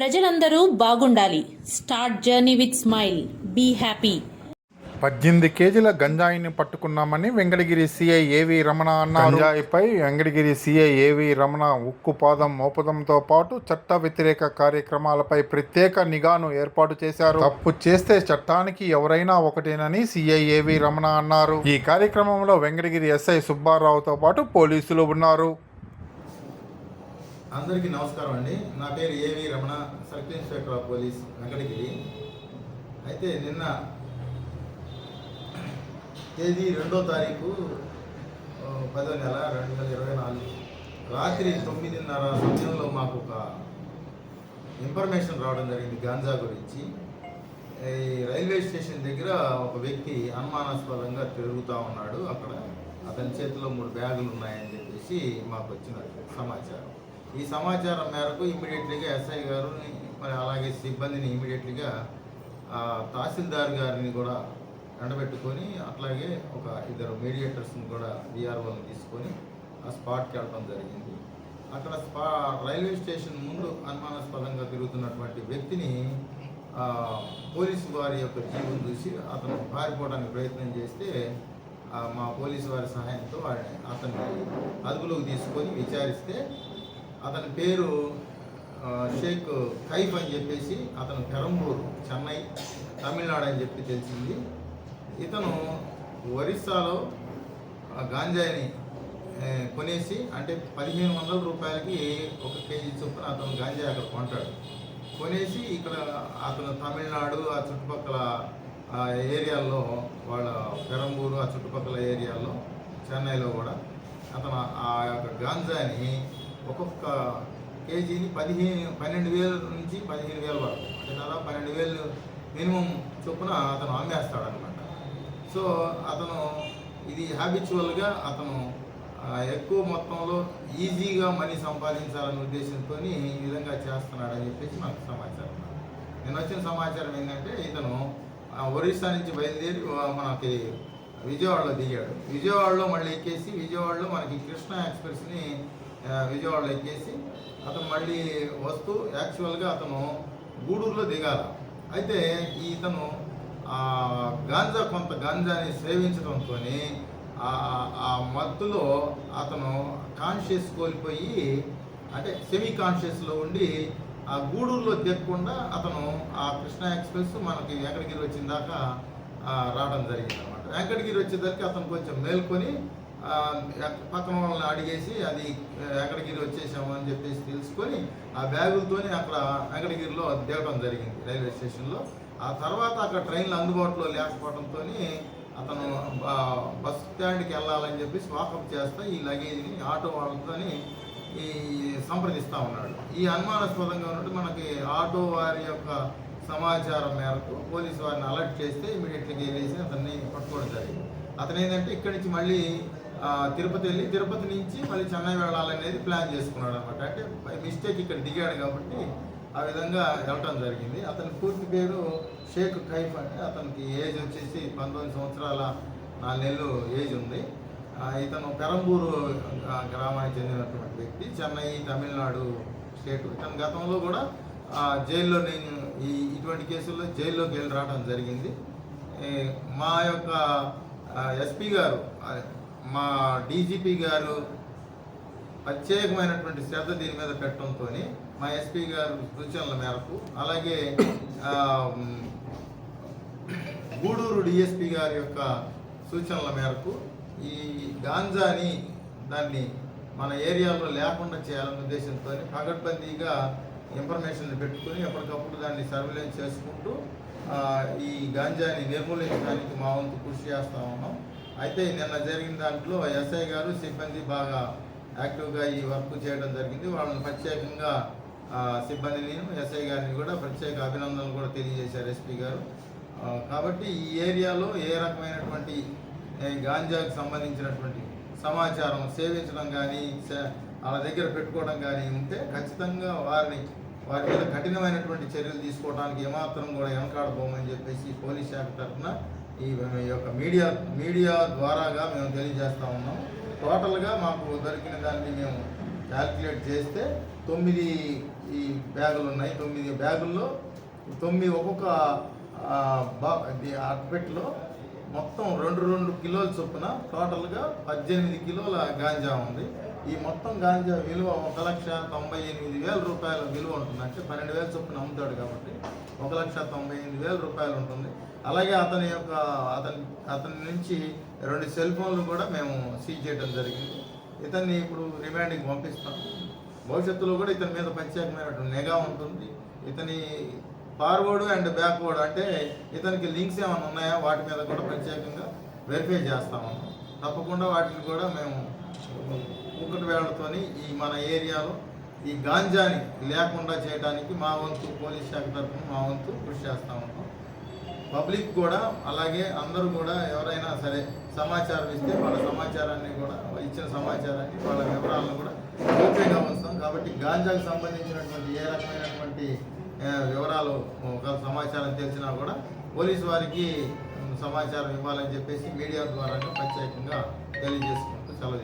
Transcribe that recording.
ప్రజలందరూ బాగుండాలి. Start journey with smile be happy పద్దెనిమిది కేజీల గంజాయిని పట్టుకున్నామని వెంకటగిరి సిఐ ఏవి రమణ అన్నారు. గంజాయిపై వెంకటగిరి సిఐ ఏవి రమణ ఉక్కు పాదం మోపడంతో పాటు చట్ట వ్యతిరేక కార్యక్రమాలపై ప్రత్యేక నిఘాను ఏర్పాటు చేశారు. తప్పు చేస్తే చట్టానికి ఎవరైనా ఒకటేనని సిఐ ఏవి రమణ అన్నారు. ఈ కార్యక్రమంలో వెంకటగిరి ఎస్ఐ సుబ్బారావుతో పాటు పోలీసులు ఉన్నారు. అందరికీ నమస్కారం అండి. నా పేరు A V Ramana circle inspector of police Venkatagiri. అయితే నిన్న తేదీ రెండో తారీఖు పదో నెల రెండు వేల ఇరవై నాలుగు. రాత్రి తొమ్మిదిన్నర సమయంలో మాకు ఒక ఇన్ఫర్మేషన్ రావడం జరిగింది గాంజా గురించి. ఈ రైల్వే స్టేషన్ దగ్గర ఒక వ్యక్తి అనుమానాస్పదంగా తిరుగుతూ ఉన్నాడు. అక్కడ అతని చేతిలో మూడు బ్యాగులు ఉన్నాయని చెప్పేసి మాకు వచ్చిన సమాచారం. ఈ సమాచారం మేరకు ఇమ్మీడియట్లీగా ఎస్ఐ గారు మరి అలాగే సిబ్బందిని ఇమ్మీడియట్లీగా తహసీల్దార్ గారిని కూడా ఎండబెట్టుకొని అట్లాగే ఒక ఇద్దరు మీడియేటర్స్ని కూడా డిఆర్ఓని తీసుకొని ఆ స్పాట్కి వెళ్ళడం జరిగింది. అక్కడ స్పా రైల్వే స్టేషన్ ముందు అనుమానాస్పదంగా తిరుగుతున్నటువంటి వ్యక్తిని పోలీసు వారి యొక్క జీవం చూసి అతను పారిపోవడానికి ప్రయత్నం చేస్తే మా పోలీసు వారి సహాయంతో వాడిని అతన్ని అదుపులోకి తీసుకొని విచారిస్తే అతని పేరు షేక్ కైఫ్ అని చెప్పేసి అతను పెరంబూరు చెన్నై తమిళనాడు అని చెప్పి తెలిసింది. ఇతను ఒరిస్సాలో ఆ గాంజాయిని కొనేసి అంటే పదిహేను వందల రూపాయలకి ఒక కేజీ చొప్పున అతను గాంజాయి అక్కడ కొంటాడు. కొనేసి ఇక్కడ అతను తమిళనాడు ఆ చుట్టుపక్కల ఆ ఏరియాల్లో వాళ్ళ పెరంబూరు ఆ చుట్టుపక్కల ఏరియాల్లో చెన్నైలో కూడా అతను ఆ యొక్క గాంజాని ఒక్కొక్క కేజీని పదిహేను పన్నెండు వేల నుంచి పదిహేను వేల వరకు. అంటే దాదాపు పన్నెండు వేలు మినిమం చొప్పున అతను అమ్మేస్తాడనమాట సో అతను ఇది హ్యాబిచువల్గా అతను ఎక్కువ మొత్తంలో ఈజీగా మనీ సంపాదించాలనే ఉద్దేశంతో ఈ విధంగా చేస్తున్నాడని చెప్పేసి మనకు సమాచారం. నేను వచ్చిన సమాచారం ఏంటంటే ఇతను ఒరిస్సా నుంచి బయలుదేరి మనకి విజయవాడలో దిగాడు. విజయవాడలో మళ్ళీ ఎక్కేసి విజయవాడలో మనకి కృష్ణ ఎక్స్ప్రెస్ని విజయవాడలో ఎక్కేసి అతను మళ్ళీ వస్తూ యాక్చువల్గా అతను గూడూరులో దిగాల. అయితే ఈ ఇతను గాంజా కొంత గాంజాని సేవించడంతో ఆ మత్తులో అతను కాన్షియస్ కోల్పోయి అంటే సెమీ కాన్షియస్లో ఉండి ఆ గూడూరులో దిగకుండా అతను ఆ కృష్ణ ఎక్స్ప్రెస్ మనకి వెంకటగిరి వచ్చిన దాకా రావడం జరిగింది అనమాట వెంకటగిరి వచ్చేసరికి అతను కొంచెం మేల్కొని పక్కన వాళ్ళని అడిగేసి అది ఎక్కడిగిరి వచ్చేసాము అని చెప్పేసి తెలుసుకొని ఆ బ్యాగులతోనే అక్కడ వెంకటగిరిలో దిగడం జరిగింది రైల్వే స్టేషన్లో. ఆ తర్వాత అక్కడ ట్రైన్లు అందుబాటులో లేకపోవడంతో అతను బస్ స్టాండ్కి వెళ్ళాలని చెప్పేసి వాకప్ చేస్తా ఈ లగేజ్ని ఆటో వాళ్ళతోని ఈ సంప్రదిస్తూ ఉన్నాడు. ఈ అనుమానాస్పదంగా ఉన్నట్టు మనకి ఆటో వారి యొక్క సమాచారం మేరకు పోలీసు వారిని అలర్ట్ చేస్తే ఇమీడియట్గా వెళ్ళేసి అతన్ని పట్టుకోవడం జరిగింది. అతను ఏంటంటే ఇక్కడి నుంచి మళ్ళీ తిరుపతి వెళ్ళి తిరుపతి నుంచి మళ్ళీ చెన్నై వెళ్ళాలనేది ప్లాన్ చేసుకున్నాడు అనమాట అంటే బై మిస్టేక్ ఇక్కడ దిగాడు కాబట్టి ఆ విధంగా వెళ్ళటం జరిగింది. అతని పూర్తి పేరు షేక్ ఖైఫ్ అంటే అతనికి ఏజ్ వచ్చేసి పంతొమ్మిది సంవత్సరాల నాలుగు నెలలు ఏజ్ ఉంది. ఇతను పెరంబూరు గ్రామానికి చెందినటువంటి వ్యక్తి. చెన్నై తమిళనాడు స్టేట్. ఇతను గతంలో కూడా జైల్లో నేను ఈ ఇటువంటి కేసుల్లో జైల్లోకి వెళ్ళి రావడం జరిగింది. మా యొక్క ఎస్పీ గారు మా డీజీపీ గారు ప్రత్యేకమైనటువంటి శ్రద్ధ దీని మీద పెట్టడంతో మా ఎస్పీ గారు సూచనల మేరకు అలాగే గూడూరు డిఎస్పీ గారి యొక్క సూచనల మేరకు ఈ గాంజాని దాన్ని మన ఏరియాలో లేకుండా చేయాలనే ఉద్దేశంతో పగడ్బందీగా ఇన్ఫర్మేషన్ పెట్టుకొని ఎప్పటికప్పుడు దాన్ని సర్వేలెన్స్ చేసుకుంటూ ఈ గాంజాని నిర్మూలించడానికి మా వంతు కృషి చేస్తూ ఉన్నాం. అయితే నిన్న జరిగిన దాంట్లో ఎస్ఐ గారు సిబ్బంది బాగా యాక్టివ్గా ఈ వర్క్ చేయడం జరిగింది. వాళ్ళని ప్రత్యేకంగా సిబ్బందిని ఎస్ఐ గారిని కూడా ప్రత్యేక అభినందనలు కూడా తెలియజేశారు ఎస్పీ గారు. కాబట్టి ఈ ఏరియాలో ఏ రకమైనటువంటి గాంజాకు గాంజాకి సంబంధించినటువంటి సమాచారం సేవించడం కానీ వాళ్ళ దగ్గర పెట్టుకోవడం కానీ ఉంటే ఖచ్చితంగా వారిని వారి మీద కఠినమైనటువంటి చర్యలు తీసుకోవడానికి ఏమాత్రం కూడా వెనకాడబోమని చెప్పేసి పోలీస్ శాఖ తరఫున ఈ యొక్క మీడియా మీడియా ద్వారాగా మేము తెలియజేస్తా ఉన్నాం. టోటల్గా మాకు దొరికిన దాన్ని మేము క్యాల్కులేట్ చేస్తే తొమ్మిది ఈ బ్యాగులు ఉన్నాయి. తొమ్మిది బ్యాగుల్లో తొమ్మిది ఒక్కొక్క ఆ, అట్పెట్లో మొత్తం రెండు రెండు కిలోల చొప్పున టోటల్గా పద్దెనిమిది కిలోల గాంజా ఉంది. ఈ మొత్తం గాంజా విలువ ఒక లక్ష తొంభై ఎనిమిది వేల రూపాయల విలువ ఉంటుంది అంటే పన్నెండు వేల చొప్పున అమ్ముతాడు కాబట్టి ఒక లక్ష తొంభై ఎనిమిది వేల రూపాయలు ఉంటుంది. అలాగే అతని యొక్క అతని అతని నుంచి రెండు సెల్ ఫోన్లు కూడా మేము సీజ్ చేయడం జరిగింది. ఇతన్ని ఇప్పుడు రిమాండింగ్ పంపిస్తాం. భవిష్యత్తులో కూడా ఇతని మీద ప్రత్యేకమైనటువంటి నిఘా ఉంటుంది. ఇతని ఫార్వర్డ్ అండ్ బ్యాక్వర్డ్ అంటే ఇతనికి లింక్స్ ఏమైనా ఉన్నాయా? వాటి మీద కూడా ప్రత్యేకంగా వెరిఫై చేస్తాము. తప్పకుండా వాటిని కూడా మేము ఒకటి వేళతోని ఈ మన ఏరియాలో ఈ గాంజాని లేకుండా చేయడానికి మా వంతు పోలీస్ శాఖ తరఫున మా వంతు కృషి చేస్తూ ఉంటాం. పబ్లిక్ కూడా అలాగే అందరూ కూడా ఎవరైనా సరే సమాచారం ఇస్తే వాళ్ళ సమాచారాన్ని కూడా ఇచ్చిన సమాచారాన్ని వాళ్ళ వివరాలను కూడా గోప్యంగా ఉంచుతాం. కాబట్టి గాంజాకు సంబంధించినటువంటి ఏ రకమైనటువంటి వివరాలు ఒక సమాచారం తెలిసినా కూడా పోలీసు వారికి సమాచారం ఇవ్వాలని చెప్పేసి మీడియా ద్వారా ప్రత్యేకంగా తెలియజేసుకుంటూ సెలవు